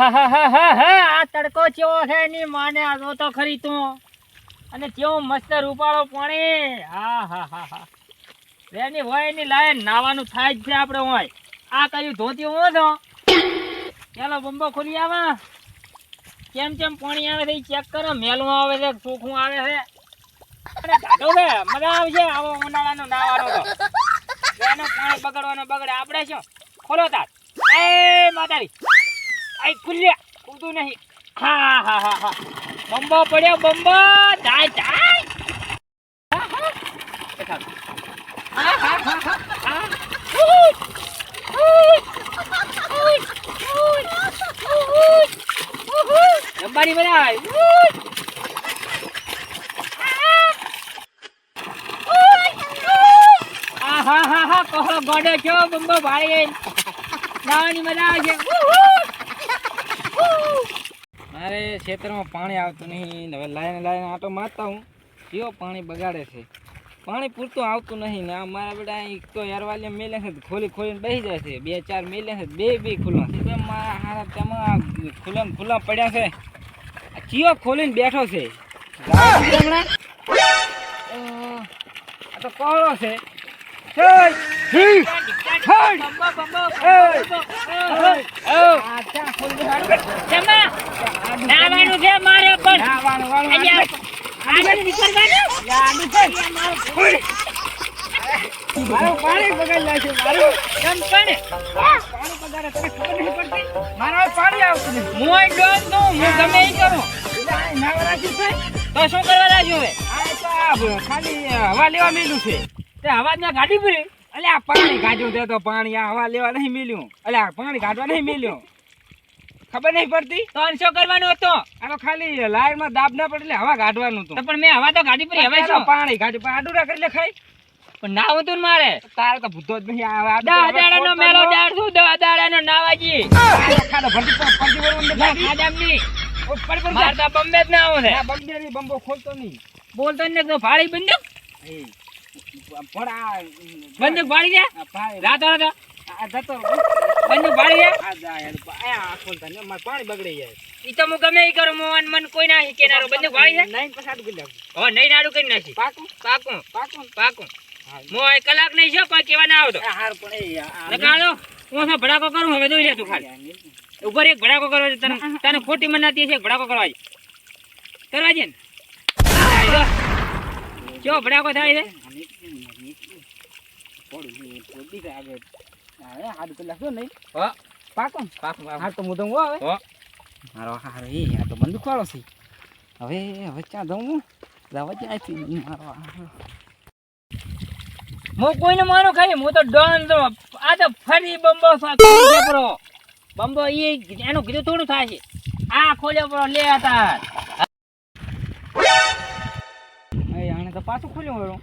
આ તડકો ચેવો છે એની માને આ તો ખરી તું. અને કેવો મસ્ત રૂપાળો પાણી. હા હા હા હા. હોય એની લાય નાવાનું થાય જ છે આપણે હોય. આ કયું ધોતી હું છો? ચાલો બંબો ખોલી આવા. કેમ કેમ પાણી આવે છે ચેક કરો. મેલું આવે છે, ચોખ્ખું આવે છે. અને ગાડો છે. મજા આવશે આવો ઉનાળાનો નાવાનો તો. એનો પાણી બગડવાનો બગડે. આપણે શું? ખોલો તાર. એ માતારી આઈ ખુલ્યા ખુલતું નહીં. હા હા હા હા. બંબો પડ્યો બંબો. જાય જાય. હા. દેખાડ. હા, હા, હા, કહો ગોડે છો બંબો ભાઈ નાવાની આવે છે. મારે ખેતરમાં પાણી આવતું નહીં હવે લાઈને લાઈને આટો મારતા હું કયો પાણી બગાડે છે પાણી પૂરતું આવતું નહીં ને આ મારા બેટા અહીં તો યારવાલિયા મેલે છે ખોલી ખોલીને બેસી જાય છે બે ચાર મેલે છે બે બે ખુલ્લા છે મારા હારા તેમાં ખુલ્લા ખુલ્લા પડ્યા છે આ ખોલીને બેઠો છે આ તો કોહળો છે છોડ! હી! છોડ! બંબો બંબો એય! બંબો આ ચા ખોલી બેઠો. શેમાં? નાવાનું છે મારે પણ. નાવાનું વાળું અહીંયા આગળ નીકળવાનું મારું પાણી બગાડી નાખ્યું મારું. કેમ પણ. પાણી બગાડે તને ખબર નહીં પડતી. મારા પાણી આવતું નથી. હું અહીં ડોન છું હું ગમે ઈ કરું. નાવા રાખ્યું છે? તો શું કરવા હવે? ખાલી હવા લેવા મેલ્યું છે. તે હવા ના ગાડી પડી આ પાણી કાઢ્યું તે તો પાણી આ હવા લેવા નહીં મેલ્યું. અલ્યા પાણી કાઢવા નહીં મેલ્યું. ખબર નહીં પડતી તો આને શું કરવાનું હતું આ તો ખાલી લાઈનમાં દાબ ના પડે એટલે હવા કાઢવાનું હતું પણ મેં હવા તો ગાડી પર હવે શું પાણી ગાડી પર આડું ના કરી ખાઈ પણ ના હતું ને મારે તારે તો ભૂતો જ નહીં આવે દા મેલો ન- દાડ છું દા દાડાનો નાવાજી ખાડો ભરતી પર- ભરતી પર અંદર લાગી. ઉપર પર મારતા બંબે જ ના આવું છે આ ની બંબો ખોલતો નહીં બોલતો ને તો ફાળી બંદૂક બંદૂક ફાળી દે રાતો રાતો જતો બંદૂક ફાળી આ જા યાર, આ આ ખોલતા નહીં, પાણી બગડી જાય. ઈ તો હું ગમે ઈ કરું મોહન મન કોઈ ના કેનારો દે નહીં કરી નાખું. હવે નહીં નાડું કરી નાખી. પાકું? પાકું. પાકું? પાકું. હા. મો એક કલાક નહીં છો કોઈ કેવા ના આવતો હાર પણ એ, નકાળો હું ભડાકો કરું હવે જોઈ લે તું ખાલી. ઉપર એક ભડાકો કરવા તને તને ખોટી મનાતી છે ભડાકો કરવા કરવા છે ને. જો. ભડાકો થાય છે. થોડું નહીં, તો એ થયો નહીં. હા. પાકો પાકું હાર તો મુદંગ આવે હો. મારો હારો એ આ તો બંદૂક વાળો છે હવે હવે ક્યાં દઉં હું મારો હાર. હું કોઈને માનું ખાલી હું તો ડોન તો આ તો ફરી બંબો સાચો પરો બંબો ઈ એનું કીધું થોડું થાય છે આ ખોલ્યો પરો લે હતા એ આને તો પાછું ખોલ્યું વળું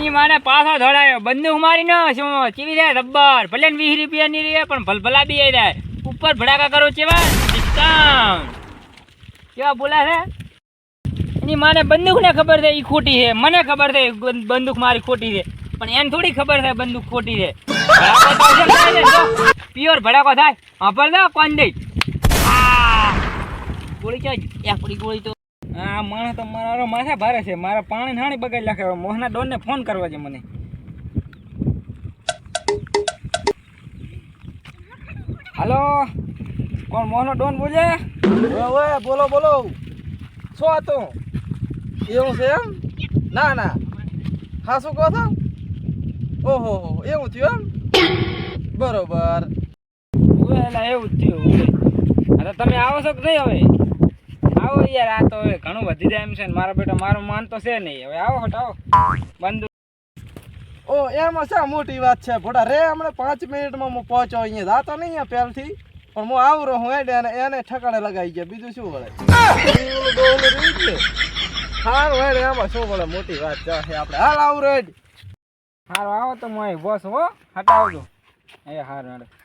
ઈ માને પાછો ધડાયો. બંદૂક મારી શું? ચીવી જાય રબ્બર ભલે વીસ રૂપિયા ની રે પણ ભલભલા બી આવી જાય. ઉપર ભડાકા કરો કેવા? બોલા છે? એની માને બંદૂક ને ખબર છે ઈ ખોટી છે. મને ખબર છે બંદૂક મારી ખોટી છે. પણ એને થોડી ખબર છે બંદૂક ખોટી છે. પ્યોર ભડાકો થાય. વાપર દો, કોણ દઈ? ગોળી ચાલ એકડી ગોળી તો આ માણસ તો મારા માથા ભારે છે. મારા પાણી નાણી બગાડી નાખે. મોહના ડોનને ફોન કરવા છે મને. હાલો? કોણ મોહનો ડોન બોલે? ઓવે બોલો બોલો. શું હતું એવું છે એમ? ના ના. હા શું કહો છો? ઓહો એવું થયું એમ? બરોબર. એવું જ થયું. અરે તમે આવો છો કે નહીં હવે? આવો યાર આ તો હવે ઘણું વધી જાય એમ છે ને. મારા બેટા મારો માન તો છે નહીં. હવે આવો હટાવો બંધ ઓ એમાં છે મોટી વાત છે? ભોડા રે હમણાં પાંચ મિનિટમાં હું પહોંચો અહીંયા. જાતો નહીં અહીંયા પહેલથી. પણ હું આવું રહું એટલે એને એને ઠકાણે લગાવી ગયા. બીજું શું વળે. સારું હેડ એમાં શું વળે? મોટી વાત છે. આપણે હાલ આવું રેડ સારું આવો તો હું અહીં બોસ હો. હટાવજો. એ હારું આહાહા.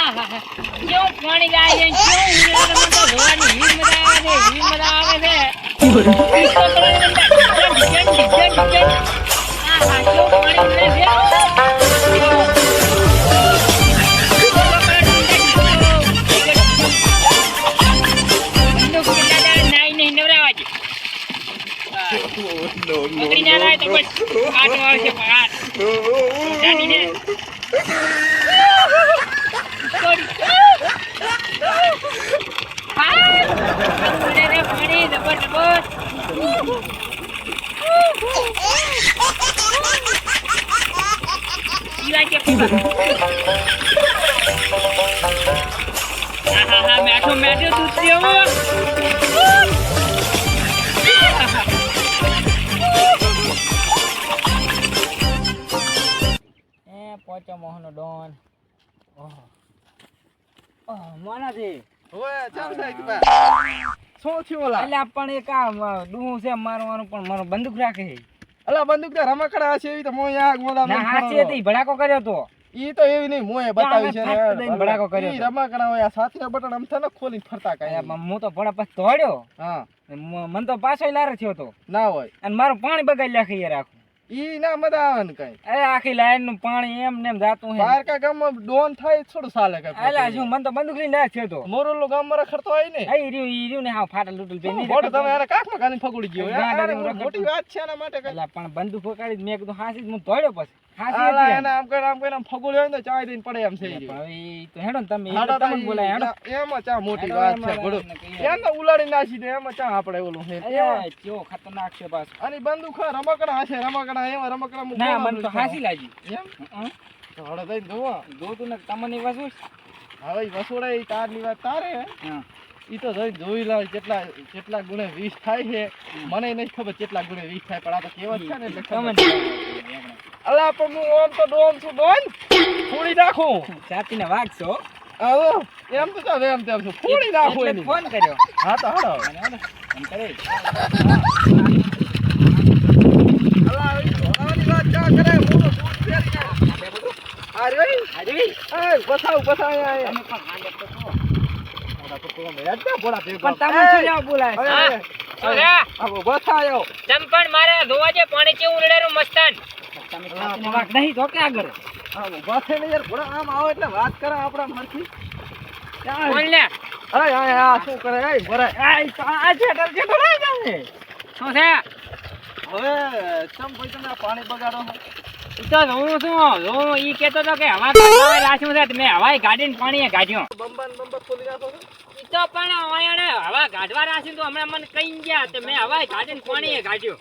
કેવું પાણી જાય છે કેવું ઉનાળામાં તો જોવાની હીર મજા આવે છે હીર મજા આવે છે ઈ તો તમારી અંદર ડિઝાઇન, ડિઝાઇન, ડિઝાઇન, ડિઝાઇન. આહા, કેવું પાણી ઉડે છે. બંદૂક કે દાદા નાઈ નહીં નવરાવા દે. પકડી ના લાય તો બસ આટો આવશે પણ આટ. જાનીને. હા! ઉડે રે પાણી, જબર જબર. પીવા કે પીવા. આહાહા, મેઠો મેઠો દૂધ પીવો. એ પોચો મોહનો ડોન ઓહો મોનાથી ઓય ચાલ સાહેબ બા શું થયું ઓલા? એટલે પણ એક આ ડુહું છે મારવાનું પણ મારો બંદૂક રાખે અલા બંદૂક તો રમકડા છે એવી તો મો યા ગોડા ના હાચી હતી ભડાકો કર્યો તો. ઈ તો એવી નહીં મોય બતાવી છે ભડાકો કર્યો ઈ રમકડા હોય આ સાથીના બટન આમ થને ખોલી ફરતા કાય હું તો ભડા પછી તોડ્યો હા. મને તો પાછો લારે થયો તો. ના હોય. અને મારું પાણી બગાડી નાખી યાર આખું. ઈ ના મજા આવે ને કઈ. અરે આખી લાઈનનું પાણી એમ ને એમ જાતું હે. બાર કા ગામમાં ડોન થાય થોડું સાલે કે અલા શું મને તો બંદૂક લઈને ના થયો તો. મોરલો ગામમાં રખડતો હોય ને આઈ રહ્યું ઈ રહ્યું ને હા ફાટલ લૂટલ પે મોટો તમે કાકમાં કાઢીને ફગુડી ગયો. મોટી વાત છે એના માટે કઈ અલા પણ બંદૂક ફકાડી મેં કીધું હાસી જ હું ધોડ્યો પછી. આમ કરીને આમ કરીને આમ ફગુડ્યો ને તો દઈને પડે એમ થઈ ગયું. હવે તો હેડો તમે હાડો એટલે તો તમને બોલાય હેડો. ઈ- એમાં ચા મોટી વાત છે ભડું એમ તો ઉલાડી નાખી દે એમાં ચા આપણે ઓલું છે કેવો? ખતરનાક છે બસ અને બંદૂક રમકડા હશે રમકડા એમાં રમકડા મૂકો ના મને તો. હાસી લાગી. એમ? તો ને તમને વસુ હવે ઈ તારની વાત તારે હા. ઈ તો જોઈ જોઈ લો કેટલા કેટલા ગુણે વીસ થાય છે. મને નથી ખબર કેટલા ગુણે વીસ થાય પણ આ તો કહેવત છે ને એટલે ખબર. અલા પણ હું ઓમ તો ડોમ છું ડોન ફૂડી નાખું. છાતીને વાગશો આવો. એમ તો ચાલ એમ તેમ છું. ફૂડી નાખું એને. ફોન કર્યો. હા તો હાડો એમ કરે. અલા ઈ ઘોડાની વાત ચા કરે? હું તો બૂટ પહેરી નાખ. આ રહ્યો ઈ? હાજી એ બસાવ બસાવ અહીંયા, તમે પણ તો છો. ક્યાં બોલાય? આવો. તમ મારે ધોવા જે પાણી કેવું ઉડેલું મસ્તાન. તમે નહીં તો કે આગળ. યાર ભોળા આમ આવો એટલે વાત કરે આપણા મનથી. ક્યાં? લે. અરે, આ, આ શું કરે? એ ભરાય આ શું છે? હવે ચમ ભાઈ તમે પાણી બગાડો તો જોઉં છું જોઉં. ઈ કહેતો હતો કે હવા રાખ્યું છે મેં હવાય ગાડીને પાણીએ કાઢ્યો બંબા ને બંબા ખોલી નાખો તો પણ હવા ગાઢવા રાખ્યું તો હમણાં મને કઈ ગયા તો મેં હવાય ગાડીને પાણીએ કાઢ્યો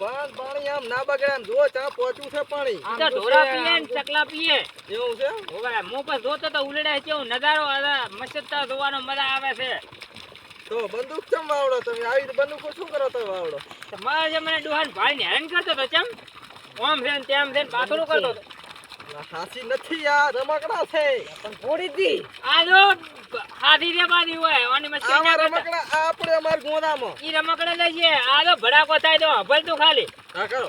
પણ પાણી આમ ના બગડે આમ જુઓ ચા પહોંચ્યું છે પાણી. તો ઢોરા પીએ ને ચકલા પીએ. એવું છે? હું પણ જોતો તો ઉલડે કેવું નજારો અરે મસ્ત જોવાનો મજા આવે છે. તો બંદૂક કેમ વાવડો તમે? આવી બંદૂકો શું કરો તો વાવડો? તો મારે જે મને ભાઈ ને હેરાન કરતો તો કેમ ઓમ છે તેમ છે ને કરતો હતો આ હાસી નથી આ રમકડા છે. પણ થોડી દી આ જો હાથી રે બાદી હોય આની મસ્તી આ રમકડા આપણે અમાર ગોદામાં ઈ રમકડા લઈ છે આ તો ભડાકો થાય તો હભલ તું ખાલી. હા કરો.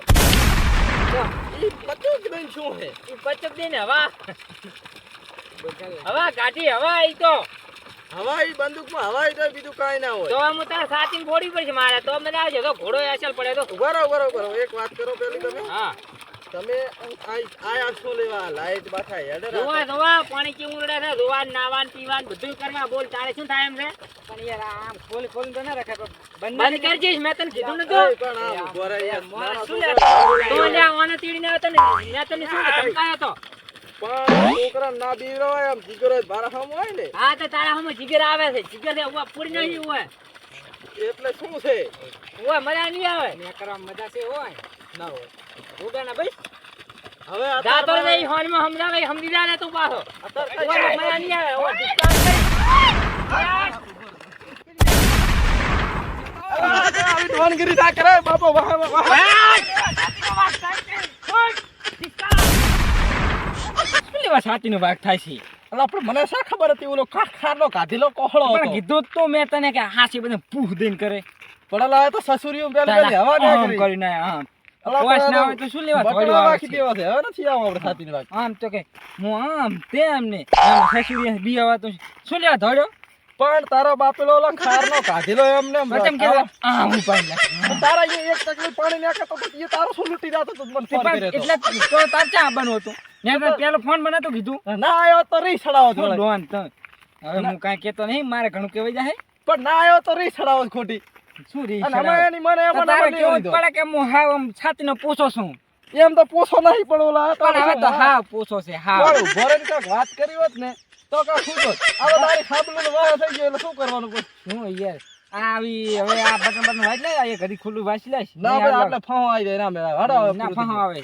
ઈ પતું જ શું હે? ઈ પચક દે ને હવા હવા કાઢી હવા ઈ તો. હવાઈ બંદૂકમાં હવાઈ તો બીજું કાંઈ ના તો હોય હું તાર સાચીને ફોડી પડશે મારે. તો મને આવશે તો ઘોડો એસલ પડે તો રહો ઊભા રહો એક વાત કરો પેલી તમે. હા. તમે આ- આખો લેવા લાઈટ બાથા હેડે જોવા જોવા પાણી કેવું ઉડે છે? જોવા નાવાન પીવાન બધું કરવા બોલ તારે શું થાય એમ છે? પણ યાર આમ ખોલી ખોલ તો ના રાખે બંધ કરી જઈશ મેં તને કીધું નતું. પણ આમ ઊભા યાર. નાના શું છોકરા લે? તો જ્યાં વાને તીડીને મેં તો ને તને શું ધમકાયો તો. પણ છોકરા ના બીવડાવાય આમ જીગરો ભારા હોય ને. હા તો તારા હમ જીગર આવે છે. જીગર ને ઉવા પૂરી નહીં હોય એટલે શું છે? ઉવા મજા નહીં આવે. મેં કરવા મજા છે હોય. ના હોય. ઉગાના ભાઈ. હવે આ જાતો હોનમાં સમજાવે સમજી જા ને તું પાછો અત્યારે મજા નહીં આવે ઉવા ડિસ્કાઉન્ટ કરી આવી ઢોનગીરી ના કરે બાપો વાહ વાહ વાહ. શું લેવા છાતીનો થાય છે? પણ મને શા ખબર હતી? ઓલો ખાટલો કાઢેલો કોહળો પણ કીધું તો મેં તને કે હાસી બધે પૂહ દઈને કરે. પણ અલા તો સસુરીઓ પેલી પેલી હવા કરી આમ પણ ના હોય તો શું લેવા બકરા રાખી દેવા છે હવે નથી આવો આપણે છાતીની વાત. આમ તો કે હું આમ તેમ ને આમ સસુરી બી આવા તો શું લેવા ધોડ્યો? પણ તારો બાપેલો ઓલો ખારનો કાઢેલો એમને એમ કે આ હું પાઈ તારા અહીંયા એક પાણી નાખે તો એ તારો શું લૂંટી જાતો તો મને ફોન કર્યો. એટલે તો તાર ચા આવવાનું હતું. ને પેલો ફોન મને તો કીધું. ના આવ્યો તો રી ડોન હવે હું કાંઈ કહેતો નહીં મારે ઘણું કહેવાય જાય. પણ ના આવ્યો તો રી સડાવો ખોટી. શું રી અને અમે એની મને એમાં તારે કેવું જ પડે કે હું હાવ આમ છાતીનો પૂછો છું. એમ તો પૂછો નહીં પણ ઓલા પણ હવે તો હાવ પૂછો છે હાવ. વાળું ભરેને વાત કરી હોત ને તો કાંઈ શું હવે તારી ખાબલું વાહ થઈ ગયો એટલે શું કરવાનું પછી? શું યાર? આવી હવે આ બટન બટન વાજ લે આ ઘડી ખુલ્લું વાંચી લઈશ ના ભાઈ આપણે ફાંહો આવી જાય ના મેળા હાડો ના પૂરું આવે.